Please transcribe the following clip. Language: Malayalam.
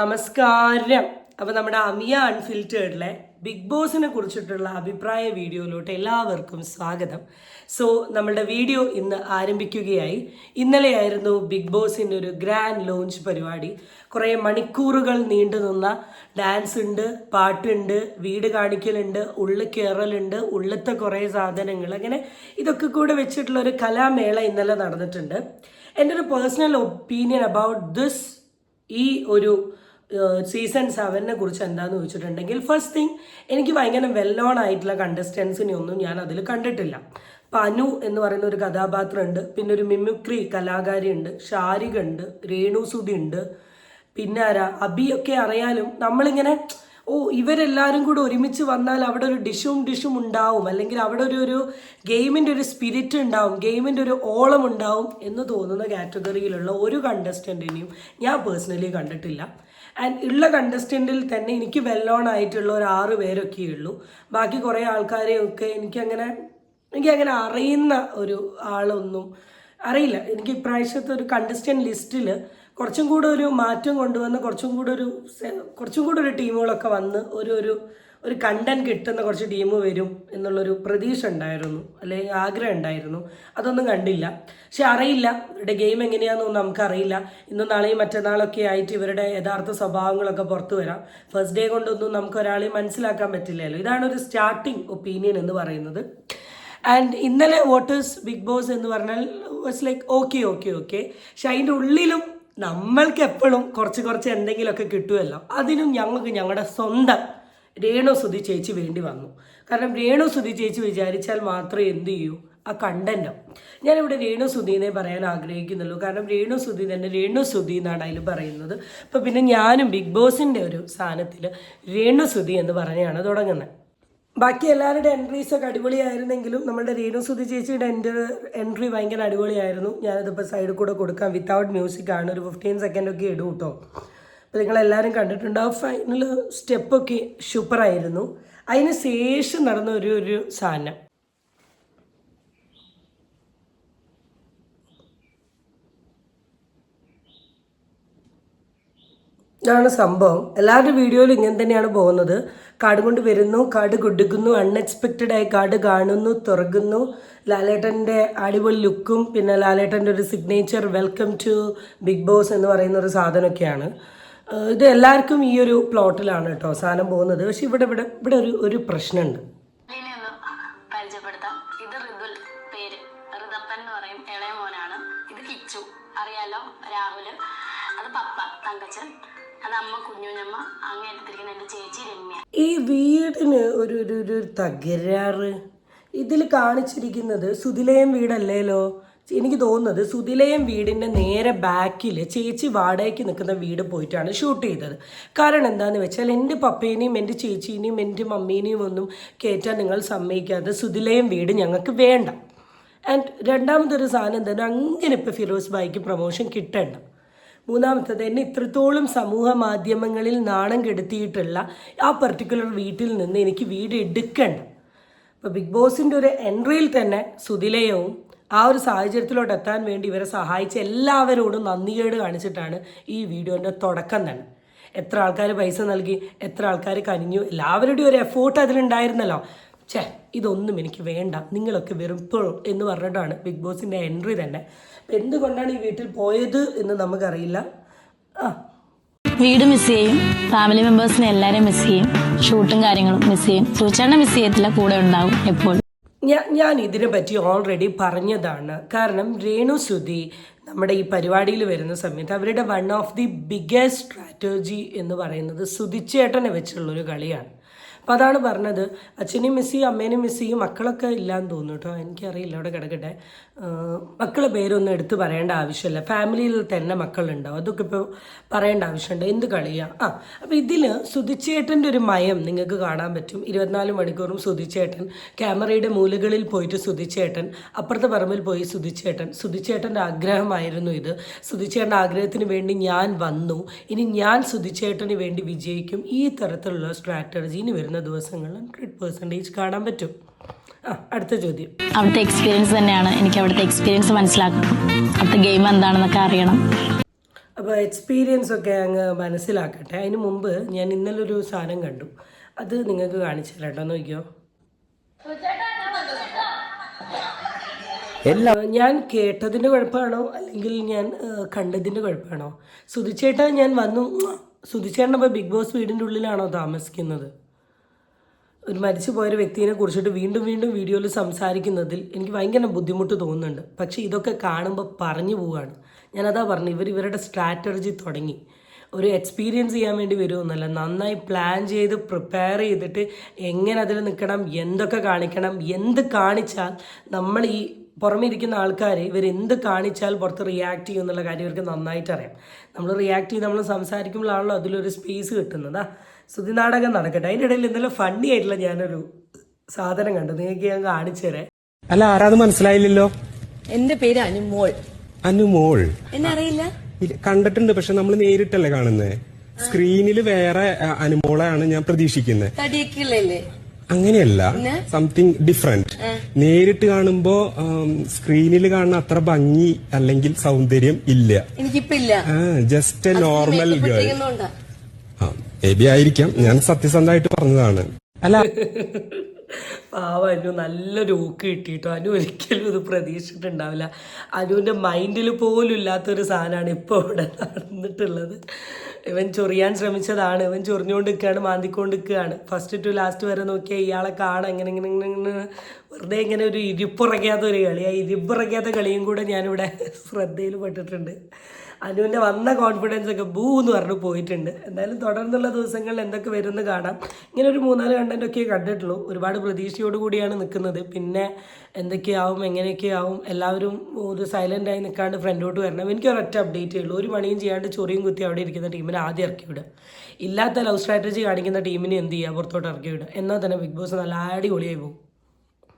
നമസ്കാരം. അപ്പോൾ നമ്മുടെ അമിയ അൺഫിൽറ്റേർഡിലെ ബിഗ് ബോസിനെ കുറിച്ചിട്ടുള്ള അഭിപ്രായ വീഡിയോയിലോട്ട് എല്ലാവർക്കും സ്വാഗതം. സോ നമ്മളുടെ വീഡിയോ ഇന്ന് ആരംഭിക്കുകയായി. ഇന്നലെയായിരുന്നു ബിഗ് ബോസിന്റെ ഒരു ഗ്രാൻഡ് ലോഞ്ച് പരിപാടി. കുറേ മണിക്കൂറുകൾ നീണ്ടു നിന്ന ഡാൻസ് ഉണ്ട് പാട്ടുണ്ട് വീട് കാണിക്കലുണ്ട് ഉള്ളിൽ കയറലുണ്ട് ഉള്ളത്തെ കുറേ സാധനങ്ങൾ. അങ്ങനെ ഇതൊക്കെ കൂടെ വെച്ചിട്ടുള്ള ഒരു കലാമേള ഇന്നലെ നടന്നിട്ടുണ്ട്. എന്റെ ഒരു പേഴ്സണൽ ഒപ്പീനിയൻ അബൌട്ട് ദിസ് ഈ ഒരു സീസൺ സെവനെ കുറിച്ച് എന്താന്ന് ചോദിച്ചിട്ടുണ്ടെങ്കിൽ ഫസ്റ്റ് തിങ് എനിക്ക് ഭയങ്കര വെൽ നോൺ ആയിട്ടുള്ള കണ്ടസ്റ്റൻസിനെ ഒന്നും ഞാൻ അതിൽ കണ്ടിട്ടില്ല. അപ്പം അനു എന്ന് പറയുന്ന ഒരു കഥാപാത്രം ഉണ്ട് പിന്നെ ഒരു മിമിക്രി കലാകാരി ഉണ്ട് ഷാരിക ഉണ്ട്. രേണു സുധി ഉണ്ട് പിന്നെ ആരാ? അബിയൊക്കെ അറിയാനും നമ്മളിങ്ങനെ ഓ ഇവരെല്ലാവരും കൂടെ ഒരുമിച്ച് വന്നാൽ അവിടെ ഒരു ഡിഷും ഡിഷും ഉണ്ടാവും. അല്ലെങ്കിൽ അവിടെ ഒരു ഒരു ഗെയിമിന്റെ ഒരു സ്പിരിറ്റ് ഉണ്ടാവും. ഗെയിമിന്റെ ഒരു ഓളം ഉണ്ടാവും എന്ന് തോന്നുന്ന കാറ്റഗറിയിലുള്ള ഒരു കണ്ടസ്റ്റന്റിനെയും ഞാൻ പേഴ്സണലി കണ്ടിട്ടില്ല. ആൻഡ് ഉള്ള കണ്ടസ്റ്റന്റിൽ തന്നെ എനിക്ക് വെൽ ഓൺ ആയിട്ടുള്ള ഒരു ആറ് പേരൊക്കെ ഉള്ളൂ. ബാക്കി കുറേ ആൾക്കാരെയൊക്കെ എനിക്കങ്ങനെ എനിക്കങ്ങനെ അറിയുന്ന ഒരു ആളൊന്നും അറിയില്ല. എനിക്ക് ഇപ്രാവശ്യത്തെ ഒരു കണ്ടസ്റ്റന്റ് ലിസ്റ്റിൽ കുറച്ചും കൂടെ ഒരു മാറ്റം കൊണ്ടുവന്ന് കുറച്ചും കൂടെ ഒരു കുറച്ചും കൂടെ ഒരു ടീമുകളൊക്കെ വന്ന് ഒരു ഒരു ഒരു കണ്ടന്റ് കിട്ടുന്ന കുറച്ച് ടീം വരും എന്നുള്ളൊരു പ്രതീക്ഷ ഉണ്ടായിരുന്നു അല്ലെങ്കിൽ ആഗ്രഹം ഉണ്ടായിരുന്നു. അതൊന്നും കണ്ടില്ല. പക്ഷെ അറിയില്ല ഇവരുടെ ഗെയിം എങ്ങനെയാണെന്നൊന്നും നമുക്കറിയില്ല. ഇന്നും നാളെയും മറ്റന്നാളൊക്കെ ആയിട്ട് ഇവരുടെ യഥാർത്ഥ സ്വഭാവങ്ങളൊക്കെ പുറത്തു വരാം. ഫസ്റ്റ് ഡേ കൊണ്ടൊന്നും നമുക്ക് ഒരാളെയും മനസ്സിലാക്കാൻ പറ്റില്ലല്ലോ. ഇതാണ് ഒരു സ്റ്റാർട്ടിങ് ഒപ്പീനിയൻ എന്ന് പറയുന്നത്. ആൻഡ് ഇന്നലെ വോട്ടേഴ്സ് ബിഗ് ബോസ് എന്ന് പറഞ്ഞാൽ was like okay okay okay പക്ഷെ അതിന്റെ ഉള്ളിലും നമ്മൾക്ക് എപ്പോഴും കുറച്ച് കുറച്ച് എന്തെങ്കിലുമൊക്കെ കിട്ടുമല്ലോ. അതിനും ഞങ്ങൾക്ക് ഞങ്ങളുടെ സ്വന്തം രേണു സുധി ചേച്ചി വേണ്ടി വന്നു. കാരണം രേണു സുധി ചേച്ചി വിചാരിച്ചാൽ മാത്രമേ എന്ത് ചെയ്യൂ? ആ കണ്ടന്റ്. ഞാനിവിടെ രേണു സുധീനെ പറയാൻ ആഗ്രഹിക്കുന്നുള്ളൂ. കാരണം രേണു സുധി തന്നെ രേണു സുധി എന്നാണ് അതിൽ പറയുന്നത്. അപ്പോൾ പിന്നെ ഞാനും ബിഗ് ബോസിന്റെ ഒരു സ്ഥാനത്തിൽ രേണു സുധി എന്ന് പറഞ്ഞാണ് തുടങ്ങുന്നത് ബാക്കി എല്ലാവരുടെ എൻട്രീസ് ഒക്കെ അടിപൊളിയായിരുന്നെങ്കിലും നമ്മുടെ രേണു സുധി ചേച്ചിയുടെ എന്റെ എൻട്രി ഭയങ്കര അടിപൊളിയായിരുന്നു. ഞാനതിപ്പോൾ സൈഡിൽ കൂടെ കൊടുക്കാം. വിത്തൗട്ട് മ്യൂസിക് ആണ്. ഒരു ഫിഫ്റ്റീൻ സെക്കൻഡൊക്കെ ഇടും കേട്ടോ അപ്പോൾ നിങ്ങളെല്ലാവരും ആ ഫൈനൽ സ്റ്റെപ്പൊക്കെ സൂപ്പറായിരുന്നു അതിന് ശേഷം നടന്ന ഒരു ഒരു സാധനം. ഇതാണ് സംഭവം. എല്ലാവരുടെ വീഡിയോയിലും ഇങ്ങനെ തന്നെയാണ് പോകുന്നത്. കാട് കൊണ്ട് വരുന്നു കാട് കൊടുക്കുന്നു അൺഎക്സ്പെക്റ്റഡ് ആയി കാട് കാണുന്നു തുറക്കുന്നു. ലാലേട്ടന്റെ അടിപൊളി ലുക്കും പിന്നെ ലാലേട്ടന്റെ ഒരു signature welcome to Bigg Boss എന്ന് പറയുന്ന ഒരു സാധനമൊക്കെയാണ്. ഇത് എല്ലാവർക്കും ഈ ഒരു പ്ലോട്ടിലാണ് കേട്ടോ സാധനം പോകുന്നത്. പക്ഷെ ഇവിടെ ഇവിടെ ഇവിടെ ഒരു ഒരു പ്രശ്നമുണ്ട്. പരിചയപ്പെടുത്താം. ഇത് ഋതുൽ പേര്. ഋതപ്പൻ എന്ന് പറയും. ഇളയ മോനാണ്. ഇത് കിച്ചു. അറിയാലോ? രാഹുൽ അത് പപ്പ തങ്കച്ചൻ. അത് അമ്മ കുഞ്ഞുഞ്ഞമ്മ. അങ്ങേറ്റത്തിരിക്കുന്ന എന്റെ ചേച്ചി രമ്യ. ഈ വീടിന് ഒരു ഒരു ഒരു തകരാറ്. ഇതിൽ കാണിച്ചിരിക്കുന്നത് സുതിലയം വീടല്ലേലോ? എനിക്ക് തോന്നുന്നത് സുതിലയം വീടിന്റെ നേരെ ബാക്കിൽ ചേച്ചി വാടകയ്ക്ക് നിൽക്കുന്ന വീട് പോയിട്ടാണ് ഷൂട്ട് ചെയ്തത്. കാരണം എന്താണെന്ന് വെച്ചാൽ എന്റെ പപ്പേനെയും എന്റെ ചേച്ചീനെയും എന്റെ മമ്മീനെയും ഒന്നും കയറ്റാൻ നിങ്ങൾ സമ്മതിക്കാതെ സുതിലയം വീട് ഞങ്ങൾക്ക് വേണ്ട. ആൻഡ് രണ്ടാമതൊരു സാധനം എന്താണ് അങ്ങനെ ഇപ്പോൾ ഫിറോസ് ബായിക്ക് പ്രൊമോഷൻ കിട്ടണ്ട. മൂന്നാമത്തത് എന്നെ ഇത്രത്തോളം സമൂഹ മാധ്യമങ്ങളിൽ നാണം കെടുത്തിയിട്ടുള്ള ആ പർട്ടിക്കുലർ വീട്ടിൽ നിന്ന് എനിക്ക് വീട് എടുക്കണ്ട. അപ്പോൾ ബിഗ് ബോസിന്റെ ഒരു എൻട്രിയിൽ തന്നെ സുതിലയവും ആ ഒരു സാഹചര്യത്തിലോട്ട് എത്താൻ വേണ്ടി ഇവരെ സഹായിച്ച എല്ലാവരോടും നന്ദികേട് കാണിച്ചിട്ടാണ് ഈ വീഡിയോന്റെ തുടക്കം തന്നെ. എത്ര ആൾക്കാർ പൈസ നൽകി എത്ര ആൾക്കാർ കനിഞ്ഞു എല്ലാവരുടെയും ഒരു എഫോർട്ട് അതിലുണ്ടായിരുന്നല്ലോ. ഛേ ഇതൊന്നും എനിക്ക് വേണ്ട. നിങ്ങളൊക്കെ വെറുപ്പോഴും എന്ന് പറഞ്ഞിട്ടാണ് ബിഗ് ബോസിന്റെ എൻട്രി തന്നെ. എന്തുകൊണ്ടാണ് ഈ വീട്ടിൽ പോയത് എന്ന് നമുക്കറിയില്ല. ആ. വീട് മിസ് ചെയ്യും. ഫാമിലി മെമ്പേഴ്സിനെ എല്ലാവരെയും മിസ് ചെയ്യും. ഷൂട്ടും കാര്യങ്ങളും മിസ് ചെയ്യും. സൂചന മിസ് ചെയ്യത്തില്ല. കൂടെ ഉണ്ടാവും എപ്പോഴും ഞാൻ ഇതിനെ പറ്റി ഓൾറെഡി പറഞ്ഞതാണ്. കാരണം രേണു സുധി നമ്മുടെ ഈ പരിപാടിയിൽ വരുന്ന സമയത്ത് അവരുടെ one of the biggest strategy എന്ന് പറയുന്നത് സുധിച്ചേട്ടനെ വെച്ചുള്ളൊരു കളിയാണ്. അപ്പോൾ അതാണ് പറഞ്ഞത്. അച്ഛനെയും മിസ് ചെയ്യും അമ്മേനെയും മിസ് ചെയ്യും മക്കളൊക്കെ ഇല്ലാന്ന് തോന്നുന്നു കേട്ടോ. എനിക്കറിയില്ല അവിടെ കിടക്കട്ടെ. മക്കളെ പേരൊന്നും എടുത്ത് പറയേണ്ട ആവശ്യമില്ല. ഫാമിലിയിൽ തന്നെ മക്കളുണ്ടാവും. അതൊക്കെ ഇപ്പോൾ പറയേണ്ട ആവശ്യമുണ്ട്. എന്ത് കളിയാ? ആ അപ്പോൾ ഇതിൽ സുതിച്ചേട്ടന്റെ ഒരു മയം നിങ്ങൾക്ക് കാണാൻ പറ്റും. ഇരുപത്തിനാല് മണിക്കൂറും സുതിച്ചേട്ടൻ ക്യാമറയുടെ മൂലകളിൽ പോയിട്ട് സുതിച്ചേട്ടൻ അപ്പുറത്തെ പറമ്പിൽ പോയി സുതിച്ചേട്ടൻ സുതിച്ചേട്ടന്റെ ആഗ്രഹമായിരുന്നു ഇത്. സുതിച്ചേട്ടന്റെ ആഗ്രഹത്തിന് വേണ്ടി ഞാൻ വന്നു. ഇനി ഞാൻ സുതിച്ചേട്ടന് വേണ്ടി വിജയിക്കും. ഈ തരത്തിലുള്ള സ്ട്രാറ്റജി ഇനി ദിവസങ്ങളിൽ ഹൺഡ്രഡ് പെർസെന്റേജ് കാണാൻ പറ്റും. ആ അടുത്ത ചോദ്യം. അവിടുത്തെ എക്സ്പീരിയൻസ് തന്നെയാണ്. എനിക്ക് അവിടുത്തെ എക്സ്പീരിയൻസ് മനസ്സിലാക്കണം അവിടുത്തെ ഗെയിം എന്താണെന്നൊക്കെ അറിയണം. അപ്പോൾ എക്സ്പീരിയൻസ് ഒക്കെ അങ്ങ് മനസ്സിലാക്കട്ടെ. അതിന് മുമ്പ് ഞാൻ ഇന്നലെ ഒരു സാധനം കണ്ടു. അത് നിങ്ങൾക്ക് കാണിച്ചു തരാട്ടോ നോക്കിയോ? എല്ലാ ഞാൻ കേട്ടതിന്റെ കുഴപ്പമാണോ? അല്ലെങ്കിൽ ഞാൻ കണ്ടതിന്റെ കുഴപ്പമാണോ? സുധിച്ചേട്ടാ ഞാൻ വന്നു. സുധിച്ചേട്ടൻ അപ്പോൾ ബിഗ് ബോസ് വീടിന്റെ ഉള്ളിലാണോ താമസിക്കുന്നത്? ഒരു മരിച്ചു പോയൊരു വ്യക്തിയെ കുറിച്ചിട്ട് വീണ്ടും വീണ്ടും വീഡിയോയിൽ സംസാരിക്കുന്നതിൽ എനിക്ക് ഭയങ്കര ബുദ്ധിമുട്ട് തോന്നുന്നുണ്ട്. പക്ഷേ ഇതൊക്കെ കാണുമ്പോൾ പറഞ്ഞു പോവുകയാണ്. ഞാനതാ പറഞ്ഞു ഇവർ ഇവരുടെ സ്ട്രാറ്റജി തുടങ്ങി. ഒരു എക്സ്പീരിയൻസ് ചെയ്യാൻ വേണ്ടി വരുമെന്നല്ല നന്നായി പ്ലാൻ ചെയ്ത് പ്രിപ്പയർ ചെയ്തിട്ട് എങ്ങനെ അതിൽ നിൽക്കണം എന്തൊക്കെ കാണിക്കണം എന്ത് കാണിച്ചാൽ നമ്മൾ ഈ പുറമെ ഇരിക്കുന്ന ആൾക്കാർ ഇവർ എന്ത് കാണിച്ചാൽ പുറത്ത് റിയാക്ട് ചെയ്യും എന്നുള്ള കാര്യം ഇവർക്ക് നന്നായിട്ട് അറിയാം. നമ്മൾ റിയാക്ട് ചെയ്ത് നമ്മൾ സംസാരിക്കുമ്പോഴാണല്ലോ അതിലൊരു സ്പേസ് കിട്ടുന്നതാ. സ്തുതി നാടകം നടക്കട്ടെ. അതിന്റെ ഇടയിൽ ഇന്നലെ ഫണ്ണി ആയിട്ടുള്ള ഞാനൊരു സാധനം കണ്ടു. നിങ്ങൾക്ക് ഞാൻ കാണിച്ചു തരാം. അല്ല ആരാത് മനസ്സിലായില്ലല്ലോ? എന്റെ പേര് അനുമോൾ. അനുമോൾ. എന്നറിയില്ല കണ്ടിട്ടുണ്ട് പക്ഷെ നമ്മൾ നേരിട്ടല്ലേ കാണുന്നത് സ്ക്രീനിൽ വേറെ അനുമോളാണ് ഞാൻ പ്രതീക്ഷിക്കുന്നത് അങ്ങനെയല്ല. സംതിങ് ഡിഫറെന്റ് നേരിട്ട് കാണുമ്പോ സ്ക്രീനിൽ കാണുന്ന അത്ര ഭംഗി അല്ലെങ്കിൽ സൗന്ദര്യം ഇല്ല. Just a normal girl maybe ആയിരിക്കാം. ഞാൻ സത്യസന്ധമായിട്ട് പറഞ്ഞതാണ്. അല്ല പാവ അനു നല്ലൊരു ഊക്ക് കിട്ടിയിട്ടോ. അനു ഒരിക്കലും ഇത് പ്രതീക്ഷിച്ചിട്ടുണ്ടാവില്ല. അനുവിന്റെ മൈൻഡിൽ പോലും ഇല്ലാത്തൊരു സാധനമാണ് ഇപ്പോൾ ഇവിടെ നടന്നിട്ടുള്ളത്. ഇവൻ ചൊറിയാൻ ശ്രമിച്ചതാണ്. ഇവൻ ചൊറിഞ്ഞുകൊണ്ട് നിൽക്കുകയാണ് മാന്തിക്കൊണ്ട് നിൽക്കുകയാണ് ഫസ്റ്റ് ടു ലാസ്റ്റ് വരെ നോക്കിയാൽ ഇയാളെ കാണാം ഇങ്ങനെ ഇങ്ങനെ ഇങ്ങനെ വെറുതെ ഇങ്ങനെ ഒരു ഇരിപ്പുറയ്ക്കാത്ത ഒരു കളി. ആ ഇരിപ്പുറയ്ക്കാത്ത കളിയും കൂടെ ഞാനിവിടെ ശ്രദ്ധയിൽ പെട്ടിട്ടുണ്ട്. അനുവിന്റെ വന്ന കോൺഫിഡൻസ് ഒക്കെ ബൂ എന്ന് പറഞ്ഞു പോയിട്ടുണ്ട്. എന്തായാലും തുടർന്നുള്ള ദിവസങ്ങളിൽ എന്തൊക്കെ വരുമെന്ന് കാണാം. ഇങ്ങനെ ഒരു മൂന്നാൽ കണ്ടന്റ് ഒക്കെ കണ്ടിട്ടുള്ളൂ. ഒരുപാട് പ്രതീക്ഷയോട് കൂടിയാണ് നിൽക്കുന്നത്. പിന്നെ എന്തൊക്കെയാവും എങ്ങനെയൊക്കെയാവും എല്ലാവരും ഒരു സൈലന്റ് ആയി നിൽക്കാണ്ട് ഫ്രണ്ടോട്ട് വരണം. എനിക്ക് ഒരൊറ്റ അപ്ഡേറ്റ് ഉള്ളൂ. ഒരു പണിയും ചെയ്യാണ്ട് ചൊറിയും കുത്തി അവിടെ ഇരിക്കുന്ന ടീമിനെ ആദ്യം ഇറക്കി വിടുക. ഇല്ലാത്ത ലവ് സ്ട്രാറ്റജി കാണിക്കുന്ന ടീമിനെ എന്ത് ചെയ്യുക? പുറത്തോട്ട് ഇറക്കി വിടുക. എന്നാൽ തന്നെ ബിഗ് ബോസ് നല്ല അടിപൊളിയായി പോകും.